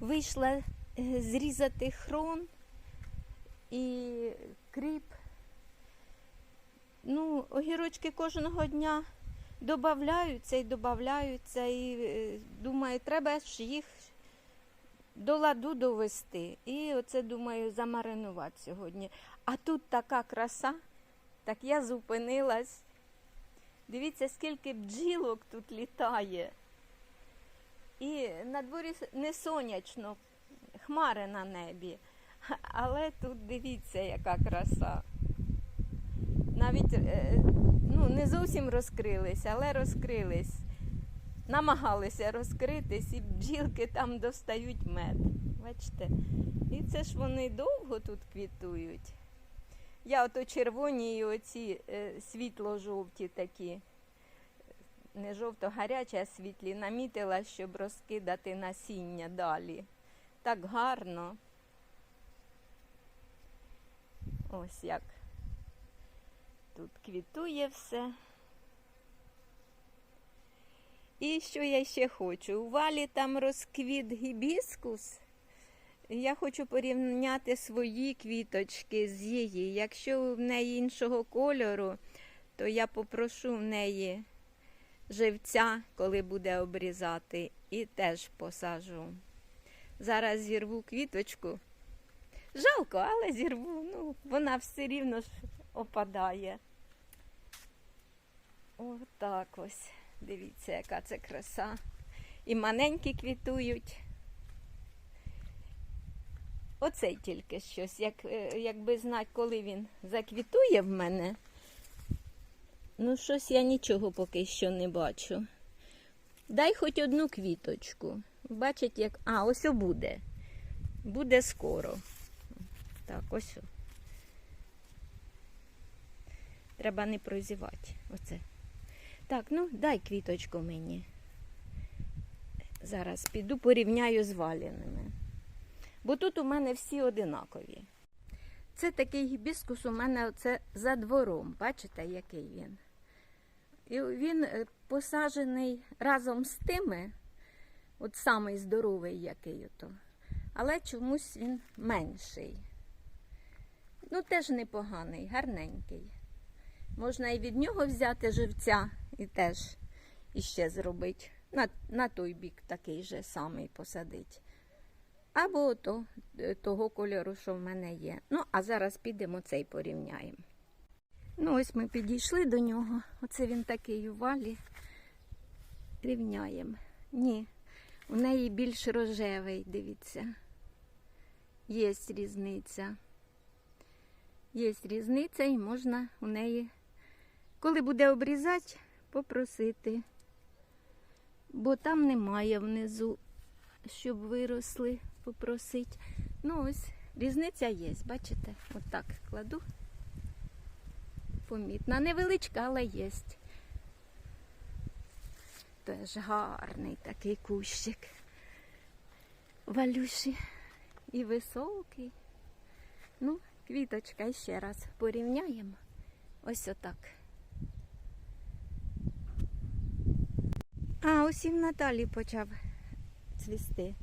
вийшла е, зрізати хрон і кріп. Ну, огірочки кожного дня додаються і додаються, і е, думаю, треба ж їх до ладу довести. І оце думаю замаринувати сьогодні. А тут така краса, так я зупинилась. Дивіться, скільки бджілок тут літає. І на дворі не сонячно, хмари на небі. Але тут дивіться, яка краса. Навіть е, ну, не зовсім розкрились, але розкрились. Намагалися розкритись, і бджілки там достають мед. Бачите? І це ж вони довго тут квітують. Я ото червоні і оці е, світло-жовті такі, не жовто-гарячі, а світлі, намітила, щоб розкидати насіння далі. Так гарно. Ось як. Тут квітує все. І що я ще хочу? У валі там розквіт гібіскус. Я хочу порівняти свої квіточки з її. Якщо в неї іншого кольору, то я попрошу в неї живця, коли буде обрізати, і теж посажу. Зараз зірву квіточку. Жалко, але зірву. Ну, вона все рівно ж опадає. Отак ось. Дивіться, яка це краса. І маленькі квітують. Оцей тільки щось. Як, е, якби знати, коли він заквітує в мене. Ну, щось я нічого поки що не бачу. Дай хоч одну квіточку. Бачить, як. А, ось о буде. Буде скоро. Так, ось. Треба не прозівати. Оце. Так, ну дай квіточку мені. Зараз піду порівняю з валяними. Бо тут у мене всі одинакові. Це такий гібіскус у мене оце за двором. Бачите, який він? І він е, посаджений разом з тими, от самий здоровий який ото. Але чомусь він менший. Ну, теж непоганий, гарненький. Можна і від нього взяти живця і теж іще зробити. На, на той бік такий же самий посадить. Або ото, е, того кольору, що в мене є. Ну, а зараз підемо цей порівняємо. Ну, ось ми підійшли до нього. Оце він такий у валі. Рівняємо. Ні, у неї більш рожевий, дивіться. Є різниця. Є різниця і можна у неї, коли буде обрізати, попросити. Бо там немає внизу, щоб виросли, попросити. Ну ось, різниця є, бачите? Отак кладу. Помітна. Невеличка, але є. Теж гарний такий кущик. Валюші. І високий. Ну, квіточка ще раз порівняємо. Ось отак. А, ось і в Наталі почав цвісти.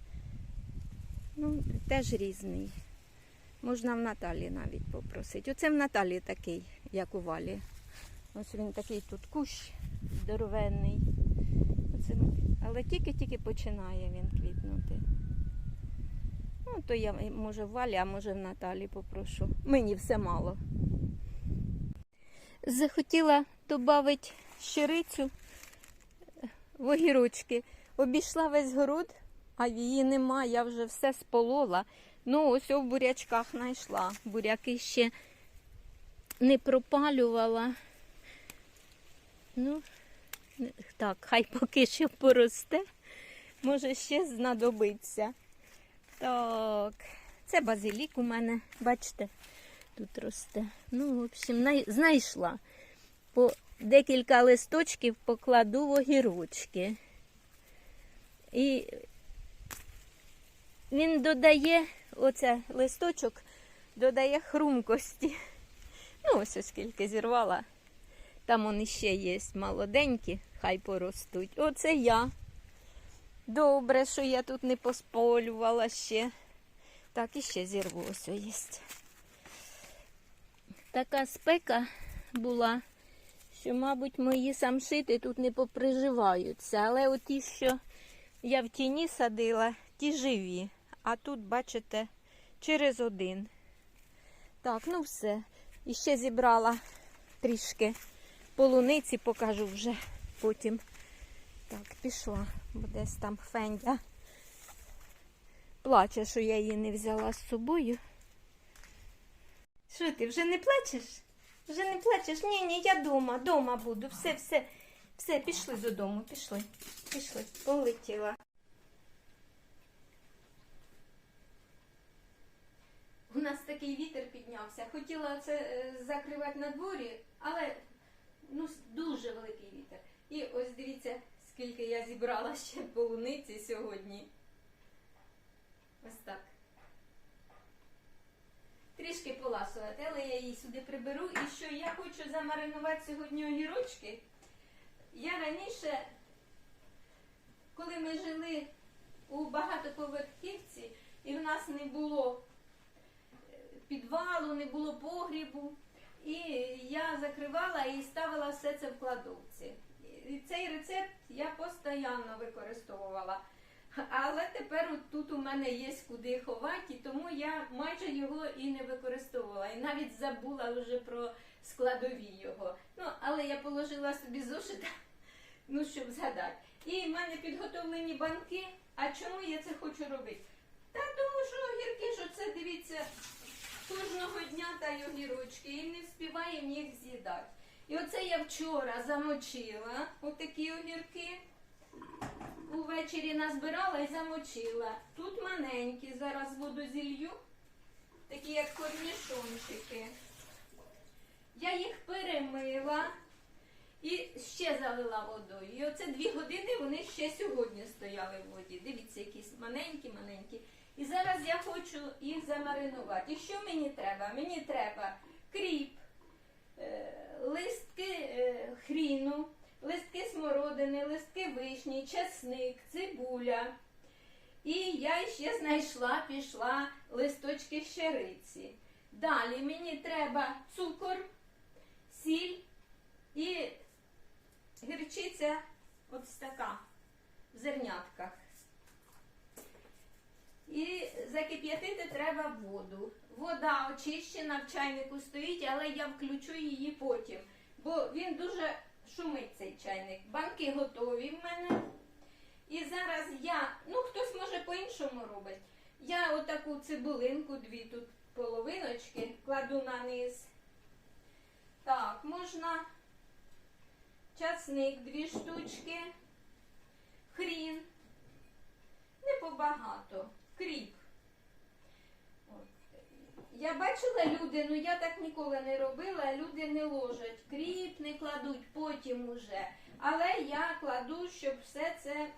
Ну, теж різний. Можна в Наталі навіть попросити. Оце в Наталі такий, як у валі. Ось він такий тут кущ здоровенний. Оце, але тільки-тільки починає він квітнути. Ну, то я може в валі, а може в Наталі попрошу. Мені все мало. Захотіла додати щирицю в огірочки. Обійшла весь город, а її нема, я вже все сполола. Ну, ось у бурячках знайшла. Буряки ще не пропалювала. Ну, так, хай поки що поросте. Може, ще знадобиться. Так, це базилік у мене, бачите, тут росте. Ну, в общем, знайшла. По декілька листочків покладу в огірочки. І він додає, оце листочок, додає хрумкості. Ну, ось оскільки зірвала. Там вони ще є молоденькі, хай поростуть. Оце я Добре, що я тут не посполювала ще. Так, і ще зірву ось є. Така спека була, що, мабуть, мої самшити тут не поприживаються. Але оті, що я в тіні садила, ті живі. А тут, бачите, через один. Так, ну все. І ще зібрала трішки полуниці, покажу вже потім. Так, пішла, бо десь там Фендя. Плаче, що я її не взяла з собою. Що ти, вже не плачеш? Вже не плачеш? Ні, ні, я дома, дома буду. Все, все, все, пішли додому, пішли, пішли, полетіла. Нас такий вітер піднявся. Хотіла це е, закривати на дворі, але ну, дуже великий вітер. І ось дивіться, скільки я зібрала ще полуниці сьогодні. Ось так. Трішки поласувати, але я її сюди приберу. І що я хочу замаринувати сьогодні огірочки. Я раніше, коли ми жили у багатоповерхівці, і в нас не було підвалу, не було погрібу. І я закривала і ставила все це в кладовці. І цей рецепт я постійно використовувала. Але тепер тут у мене є куди ховати, тому я майже його і не використовувала. І навіть забула вже про складові його. Ну, але я положила собі зошита, ну, щоб згадати. І в мене підготовлені банки. А чому я це хочу робити? Та тому що огірки, що це дивіться, кожного дня та й огірочки, і не встигаємо їх з'їдати. І оце я вчора замочила отакі огірки. Увечері назбирала і замочила. Тут маленькі, зараз воду зілью, такі як корнішончики. Я їх перемила і ще залила водою. І оце дві години вони ще сьогодні стояли в воді. Дивіться, якісь маленькі-маленькі. І зараз я хочу їх замаринувати. І що мені треба? Мені треба кріп, е, листки е, хріну, листки смородини, листки вишні, чесник, цибуля. І я ще знайшла, пішла листочки щериці. Далі мені треба цукор, сіль і гірчиця ось така в зернятках. І закип'ятити треба воду. Вода очищена в чайнику стоїть, але я включу її потім, бо він дуже шумить цей чайник. Банки готові в мене. І зараз я, ну хтось може по-іншому робить. Я отаку цибулинку, дві тут половиночки, кладу на низ. Так, можна часник, дві штучки, хрін. Не побагато. Кріп. Я бачила люди, ну я так ніколи не робила, люди не ложать. Кріп не кладуть потім уже. Але я кладу, щоб все це е,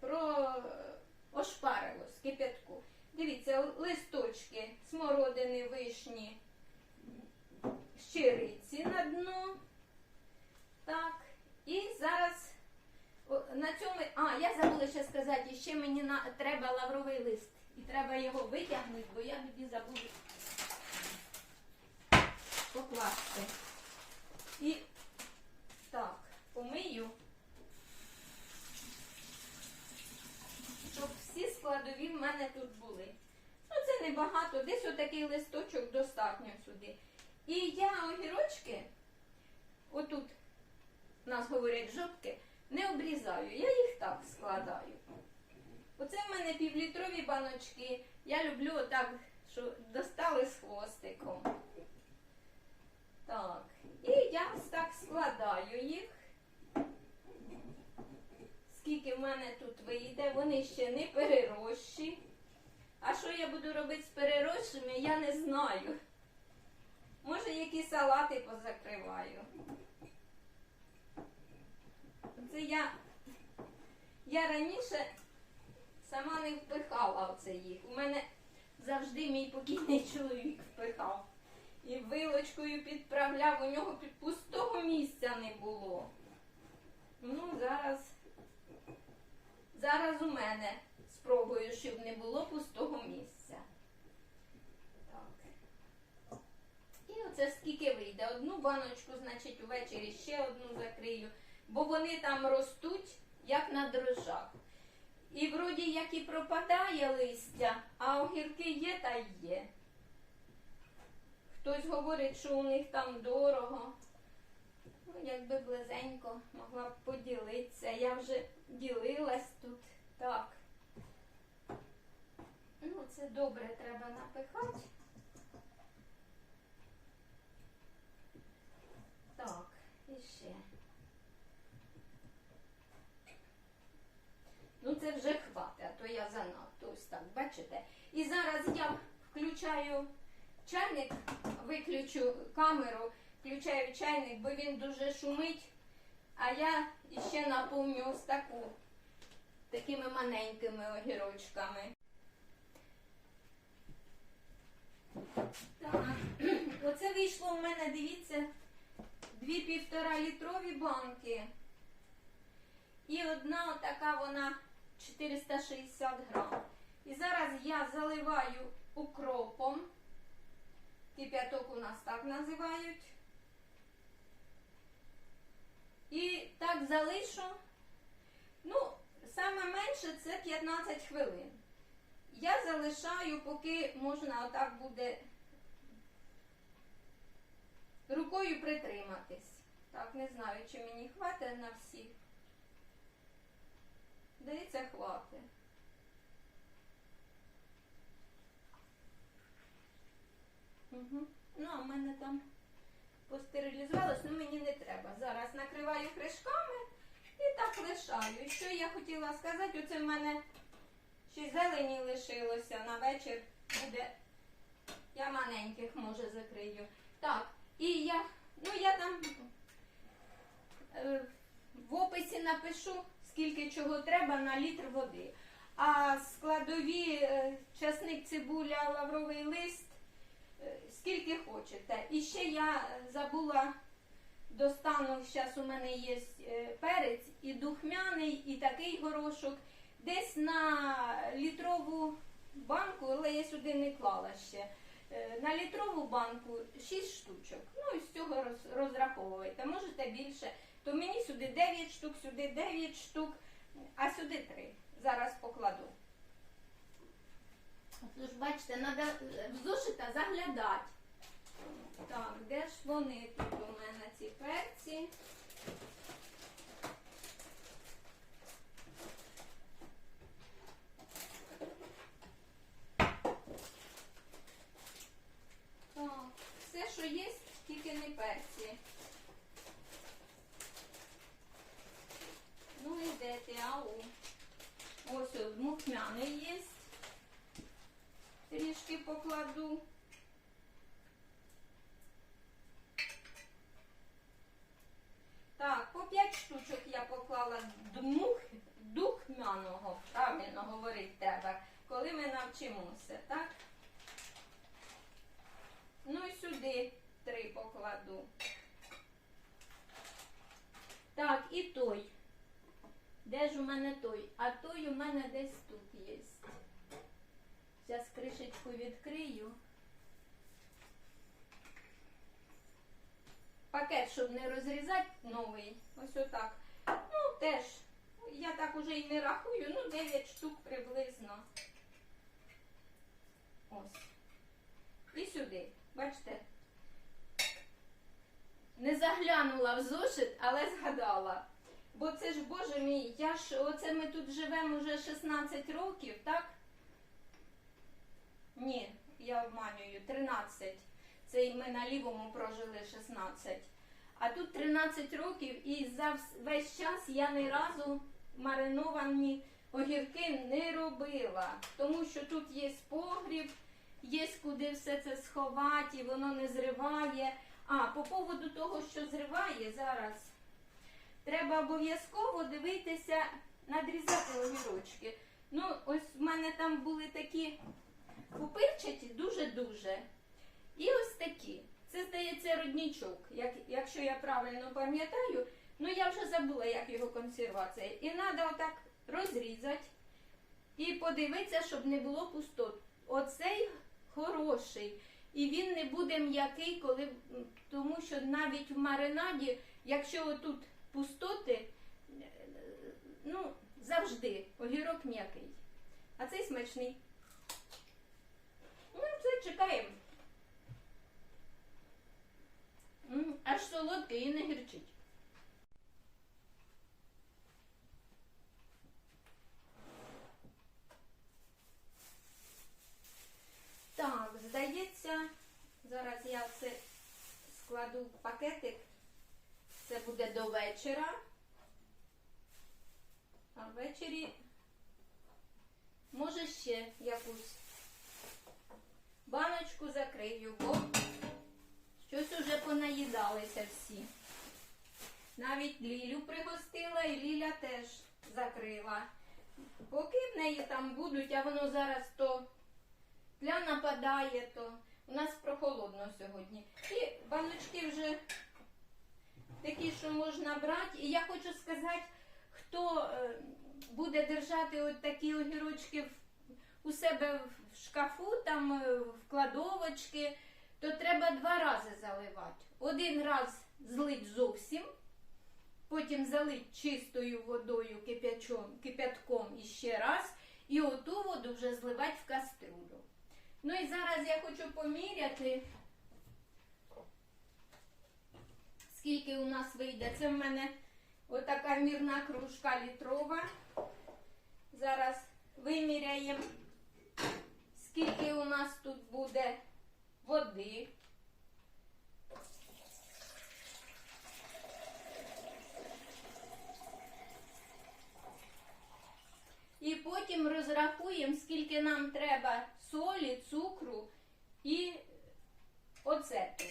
про ошпарило з кипятку. Дивіться, листочки смородини, вишні, щириці на дно. Так. І зараз на цьому. А, я забула ще сказати, ще мені на, треба лавровий лист. І треба його витягнути, бо я тоді забуду покласти. І так, помию, щоб всі складові в мене тут були. Ну, це небагато, десь отакий листочок достатньо сюди. І я огірочки, отут у нас говорять жопки, не обрізаю, я їх так складаю. Оце в мене півлітрові баночки. Я люблю отак, що достали з хвостиком. Так. І я так складаю їх. Скільки в мене тут вийде, вони ще не перерощі. А що я буду робити з перерощими, я не знаю. Може, які салати позакриваю. Це я, я раніше сама не впихала оце їх. У мене завжди мій покійний чоловік впихав. І вилочкою підправляв, у нього під пустого місця не було. Ну, зараз, зараз у мене спробую, щоб не було пустого місця. Так. І оце скільки вийде. Одну баночку, значить, увечері ще одну закрию, бо вони там ростуть, як на дрожжах. І вроді як і пропадає листя, а огірки є та є. Хтось говорить, що у них там дорого. Ну, якби близенько могла б поділитися. Я вже ділилась тут. Так. Ну, це добре треба напихати. Так, і ще. Ну, це вже хватить, а то я занадто ось так, бачите? І зараз я включаю чайник, виключу камеру, включаю чайник, бо він дуже шумить. А я ще наповню ось таку такими маленькими огірочками. Так, оце вийшло у мене, дивіться, дві півтора літрові банки. І одна така вона 460 грам. І зараз я заливаю укропом. Кип'яток у нас так називають. І так залишу. Ну, саме менше це 15 хвилин. Я залишаю, поки можна отак буде рукою притриматись. Так, не знаю, чи мені хватить на всіх. Здається, хватить. Угу. Ну, а в мене там постерилізувалось, ну мені не треба. Зараз накриваю кришками і так лишаю. Що я хотіла сказати, оце в мене ще зелені лишилося на вечір буде. Я маленьких може закрию. Так, і я, ну я там е, в описі напишу, скільки чого треба на літр води. А складові е, часник, цибуля, лавровий лист, скільки хочете. І ще я забула достану, зараз у мене є е, перець і духмяний, і такий горошок. Десь на літрову банку, але я сюди не клала ще. е, На літрову банку 6 штучок. Ну і з цього роз- розраховуйте. Можете більше. То мені сюди 9 штук, сюди 9 штук, а сюди 3. Зараз покладу. Тож, бачите, треба в зошита заглядати. Так, де ж вони тут у мене ці перці? Так, все, що є, тільки не перці. Ну і де ти, ау. Ось ось мухмяний є. Трішки покладу. Так, по 5 штучок я поклала дмух, духмяного, правильно говорити треба, коли ми навчимося, так? Ну і сюди три покладу. Так, і той. Де ж у мене той? А той у мене десь тут є. Зараз кришечку відкрию. Пакет, щоб не розрізати, новий. Ось отак. Ну, теж, я так уже і не рахую, ну, 9 штук приблизно. Ось. І сюди. Бачите? Не заглянула в зошит, але згадала. Бо це ж, боже мій, я ж, оце ми тут живемо вже 16 років, так? Ні, я обманюю, 13. Це і ми на лівому прожили 16. А тут 13 років і за весь час я ні разу мариновані огірки не робила. Тому що тут є погріб, є куди все це сховати, воно не зриває. А, по поводу того, що зриває зараз, треба обов'язково дивитися, надрізати огірочки. Ну, ось в мене там були такі пупирчаті дуже-дуже. І ось такі. Це здається роднічок, як, якщо я правильно пам'ятаю. Ну я вже забула, як його консервація. І треба отак розрізати і подивитися, щоб не було пустот. Оцей хороший. І він не буде м'який, коли, тому що навіть в маринаді, якщо отут пустоти, ну, завжди огірок м'який. А цей смачний. Ну, це чекаємо. Аж солодкий і не гірчить. Так, здається, зараз я все складу в пакетик. Це буде до вечора. А ввечері може ще якусь баночку закрию, бо щось уже понаїдалися всі. Навіть Лілю пригостила і Ліля теж закрила. Поки в неї там будуть, а воно зараз то тля нападає, то у нас прохолодно сьогодні. І баночки вже такі, що можна брати. І я хочу сказати, хто е, буде держати от такі огірочки у себе в шкафу, там е, в кладовочки, то треба два рази заливати. Один раз злить зовсім, потім залить чистою водою кипятком іще раз, і оту воду вже зливати в каструлю. Ну і зараз я хочу поміряти, скільки у нас вийде. Це в мене отака мірна кружка літрова. Зараз виміряємо, скільки у нас тут буде води. І потім розрахуємо, скільки нам треба солі, цукру і оцету.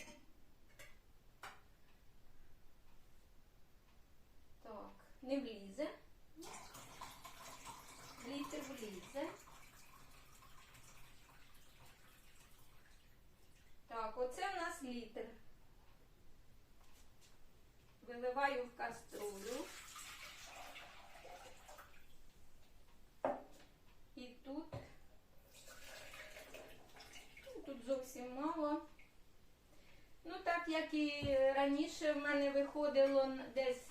Так, не влізе. Літр влізе. Так, оце в нас літр. Виливаю в каструлю. І тут, ну, тут зовсім мало. Ну, так як і раніше в мене виходило десь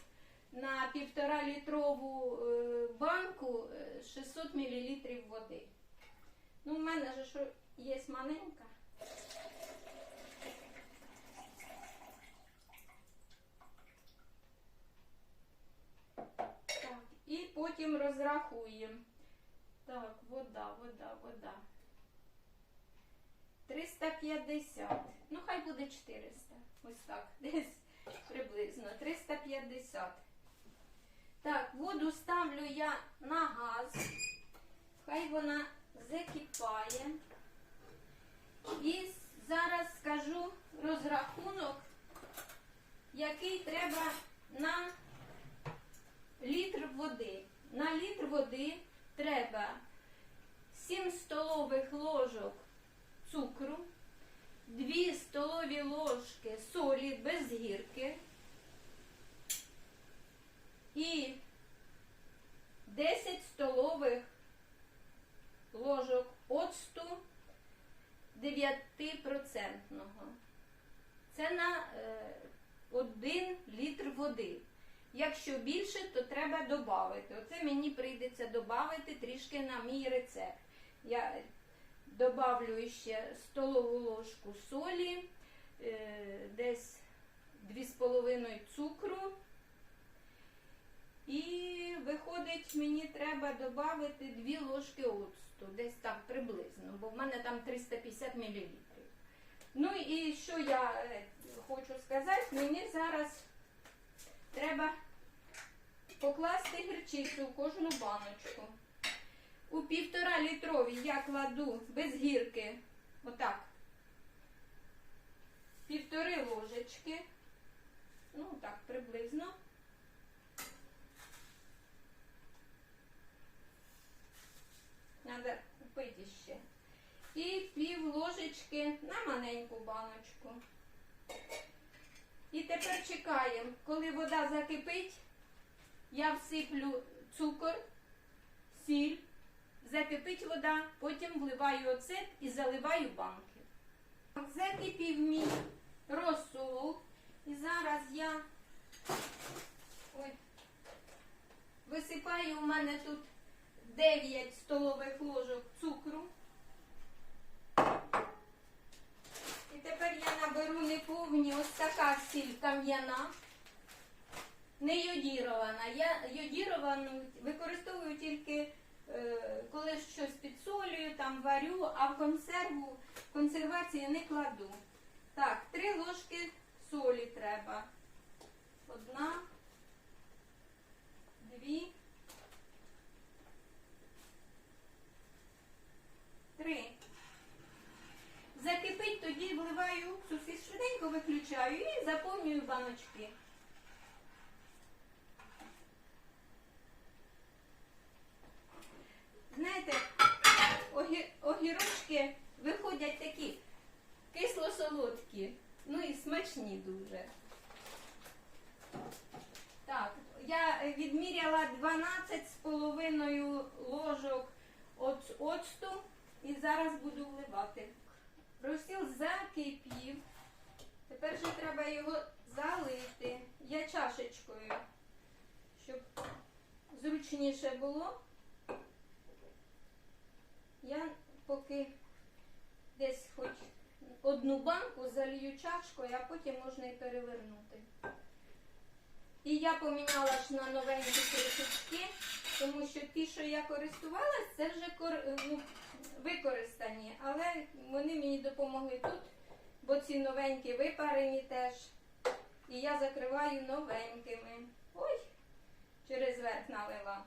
на півтора літрову е, банку е, 600 мл води. Ну, в мене же є маленька. Так, і потім розрахуємо. Так, вода, вода, вода. 350. Ну, хай буде 400. Ось так, десь приблизно. 350. Так, воду ставлю я на газ. Хай вона закипає. І зараз скажу розрахунок, який треба на літр води. На літр води треба 7 столових ложок цукру, 2 столові ложки солі без гірки і 10 столових ложок оцту 9%. Це на 1 літр води. Якщо більше, то треба додати. Оце мені прийдеться додати трішки на мій рецепт. Добавлю ще столову ложку солі, е, десь 2,5 цукру. І виходить, мені треба додати 2 ложки оцту, десь так приблизно, бо в мене там 350 мл. Ну і що я е, хочу сказати, мені зараз треба покласти гірчицю в кожну баночку. У півтора літрові я кладу без гірки, отак, півтори ложечки, ну так, приблизно. Треба купити ще. І пів ложечки на маленьку баночку. І тепер чекаємо, коли вода закипить, я всиплю цукор сіль, закипить вода, потім вливаю оцет і заливаю банки. Закипів мій розсол. І зараз я ой, висипаю у мене тут 9 столових ложок цукру. І тепер я наберу неповні ось така сіль кам'яна, не йодірована. Я йодіровану використовую тільки коли щось підсолюю, там варю, а в консерву в консервацію не кладу. Так, три ложки солі треба. Одна, дві, три. Закипить, тоді вливаю уксус і швиденько виключаю і заповнюю баночки. Знаєте, огі- огірочки виходять такі кисло-солодкі, ну і смачні дуже. Так, я відміряла 12 з половиною ложок оц- оцту і зараз буду вливати. Розсіл закипів. Тепер же треба його залити. Я чашечкою, щоб зручніше було. Я поки десь хоч одну банку залью чашкою, а потім можна і перевернути. І я поміняла ж на новенькі кришечки, тому що ті, що я користувалась, це вже ну, використані, але вони мені допомогли тут, бо ці новенькі випарені теж. І я закриваю новенькими. Ой, через верх налила.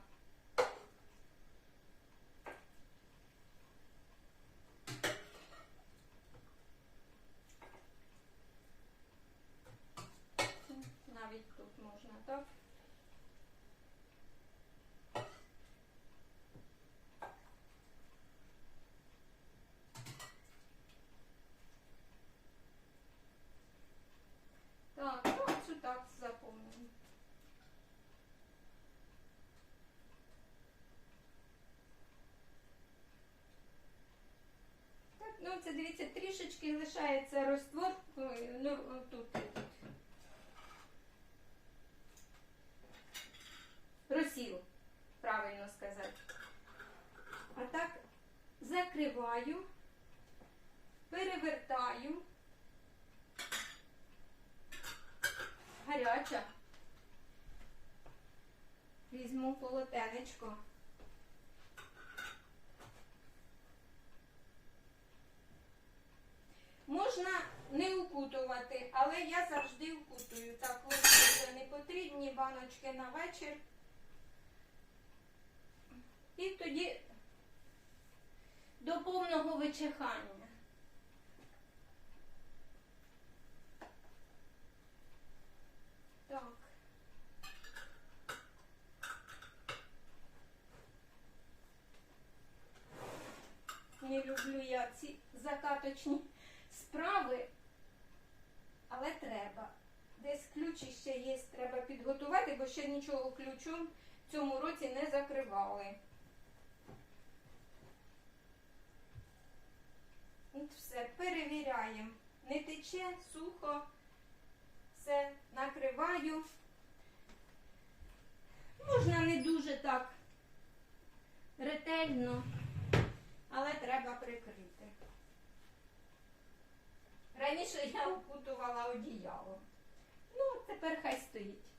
Навіть тут можна, так? Так, ну цю так заповнюю. Так, ну це дивіться, трішечки лишається розтвор, ой, ну тут. тут. Розсіл, правильно сказати. А так закриваю, перевертаю. Гаряча. Візьму полотенечко. Можна не укутувати, але я завжди укутую. Так, вже не потрібні баночки на вечір. І тоді до повного вичихання. Так. Не люблю я ці закаточні справи, але треба. Десь ключі ще є, треба підготувати, бо ще нічого ключом в цьому році не закривали. От все, перевіряємо. Не тече, сухо, все накриваю. Можна не дуже так ретельно, але треба прикрити. Раніше я укутувала одіялом. Ну, тепер хай стоїть.